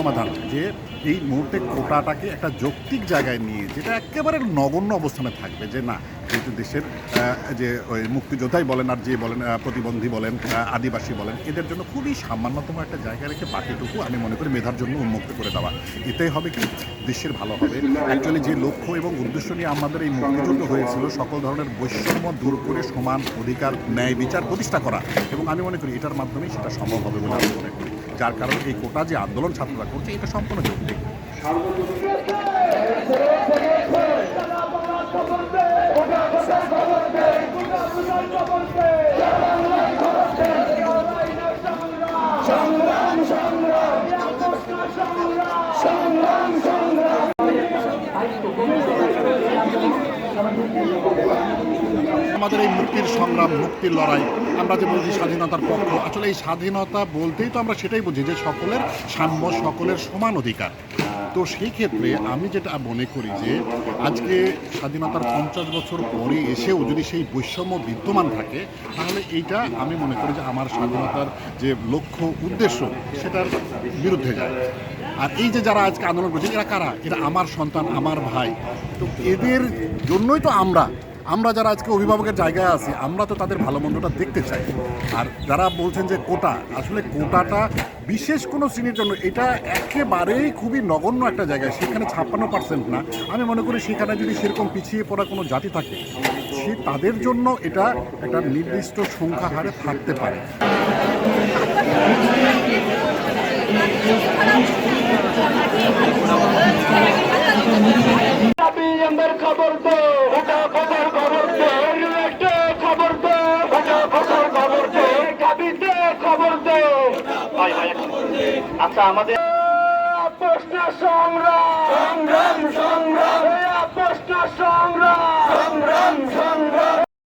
সমাধান। যে এই মুহূর্তে কোটাটাকে একটা যৌক্তিক জায়গায় নিয়ে, যেটা একেবারে নগণ্য অবস্থানে থাকবে, যে না, যেহেতু দেশের যে ওই মুক্তিযোদ্ধাই বলেন আর যে বলেন প্রতিবন্ধী বলেন আদিবাসী বলেন, এদের জন্য খুবই সামান্যতম একটা জায়গা রেখে বাকিটুকু আমি মনে করি মেধার জন্য উন্মুক্ত করে দেওয়া। এতেই হবে কি? দেশের ভালো হবে। অ্যাকচুয়ালি যে লক্ষ্য এবং উদ্দেশ্য নিয়ে আমাদের এই মুক্তিযুদ্ধ হয়েছিল, সকল ধরনের বৈষম্য দূর করে সমান অধিকার, ন্যায় বিচার প্রতিষ্ঠা করা। এবং আমি মনে করি এটার মাধ্যমেই সেটা সম্ভব হবে বলে আমি মনে করি। যার কারণে এই কোটা যে আন্দোলন ছাত্ররা করছে এটা সম্পূর্ণ যৌক্তিক। আমাদের এই মুক্তির সংগ্রাম, মুক্তির লড়াই, আমরা যে বলছি স্বাধীনতার পক্ষ, আসলে এই স্বাধীনতা বলতেই তো আমরা সেটাই বুঝি যে সকলের সাম্য, সকলের সমান অধিকার। তো সেই ক্ষেত্রে আমি যেটা মনে করি যে আজকে স্বাধীনতার পঞ্চাশ বছর পরে এসেও যদি সেই বৈষম্য বিদ্যমান থাকে, তাহলে এইটা আমি মনে করি যে আমার স্বাধীনতার যে লক্ষ্য, উদ্দেশ্য, সেটার বিরুদ্ধে যায়। আর এই যে যারা আজকে আন্দোলন করছে এরা কারা? এরা আমার সন্তান, আমার ভাই। তো এদের জন্যই তো আমরা আমরা যারা আজকে অভিভাবকের জায়গায় আছি, আমরা তো তাদের ভালো মন্দটা দেখতে চাই। আর যারা বলছেন যে কোটা, আসলে কোটাটা বিশেষ কোনো শ্রেণির জন্য, এটা একেবারেই খুবই নগণ্য একটা জায়গায়, সেখানে ছাপ্পান্ন পার্সেন্ট না। আমি মনে করি সেখানে যদি সেরকম পিছিয়ে পড়া কোনো জাতি থাকে, সে তাদের জন্য এটা একটা নির্দিষ্ট সংখ্যা হারে থাকতে পারে। চাবি আচ্ছা আমাদের সংগ্রাম। সংগ্রাম সংগ্রাম।